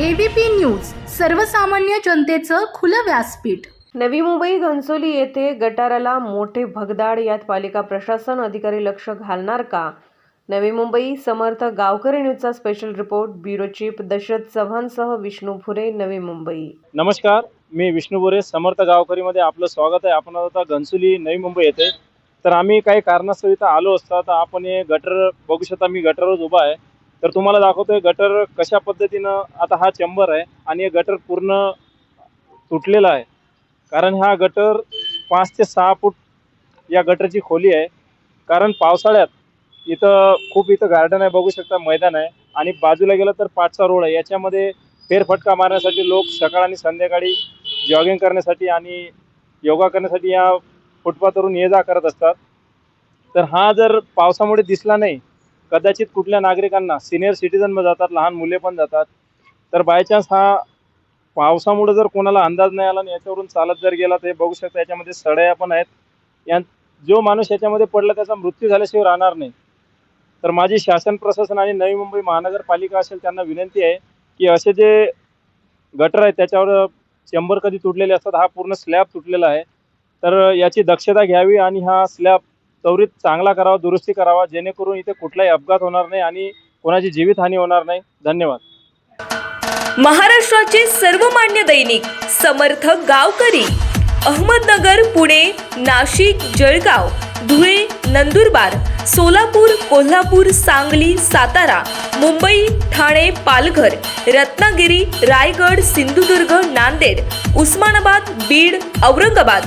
ABP news सर्वसामान्य जनतेचं खुलं व्यासपीठ. नवी मुंबई घनसोली येथे गटाराला मोठे भगदाड यात पालिका प्रशासन अधिकारी लक्ष घालणार का? नवी Mumbai Samarth Gavkari न्यूजचा special report bureau chief Dashrath चव्हाणसह Vishnu Phure Navi Mumbai. नमस्कार मी विष्णू बोरे समर्थ गावकरीमध्ये आपलं स्वागत आहे. आपण आता घनसुली नवी मुंबई येथे. तर आम्ही काही कारणास्तव इथं आलो असता तर आपण हे गटर बघू शकता मी गटरवर उभा आहे. तर तुम्हाला दाखवतोय गटर कशा पद्धतीनं आता हा चेंबर आहे आणि हे गटर पूर्ण तुटलेला आहे. कारण हा गटर पाच ते सहा फूट या गटरची खोली आहे. कारण पावसाळ्यात इथं खूप इथं गार्डन आहे बघू शकता मैदान आहे आणि बाजूला गेलं तर पाचचा रोड आहे. याच्यामध्ये फेरफटका मारण्यासाठी लोक सकाळ आणि संध्याकाळी जॉगिंग करण्यासाठी आणि योगा करण्यासाठी या फुटपाथवरून ये जा करत असतात. तर हा जर पावसामुळे दिसला नाही कदाचित कुठल्या नागरिकांना सिनियर सिटीजन जातात लहान मुले पण जातात. तर बाय चान्स हा पावसामुळे जर कोणाला अंदाज नाही आला आणि याच्यावरून चालत जर गेला तर हे बघू शकता याच्यामध्ये सडया पण आहेत. या जो माणूस याच्यामध्ये पडला त्याचा मृत्यू झाल्याशिवाय राहणार नाही. तर माझी शासन प्रशासन आणि नवी मुंबई महानगरपालिका असेल त्यांना विनंती आहे की असे जे गटर आहेत त्याच्यावर चेंबर कधी तुटलेले असतात हा पूर्ण स्लॅब तुटलेला आहे. तर याची दक्षता घ्यावी आणि हा स्लॅब त्वरित चांगला करावा दुरुस्ती करावा जेणेकरून इथे कुठलाही अपघात होणार नाही आणि कोणाची जीवितहानी होणार नाही. धन्यवाद. महाराष्ट्राचे सर्वमान्य दैनिक समर्थ गावकरी अहमदनगर पुणे नाशिक जळगाव धुळे नंदुरबार सोलापूर कोल्हापूर सांगली सातारा मुंबई ठाणे पालघर रत्नागिरी रायगड सिंधुदुर्ग नांदेड उस्मानाबाद बीड औरंगाबाद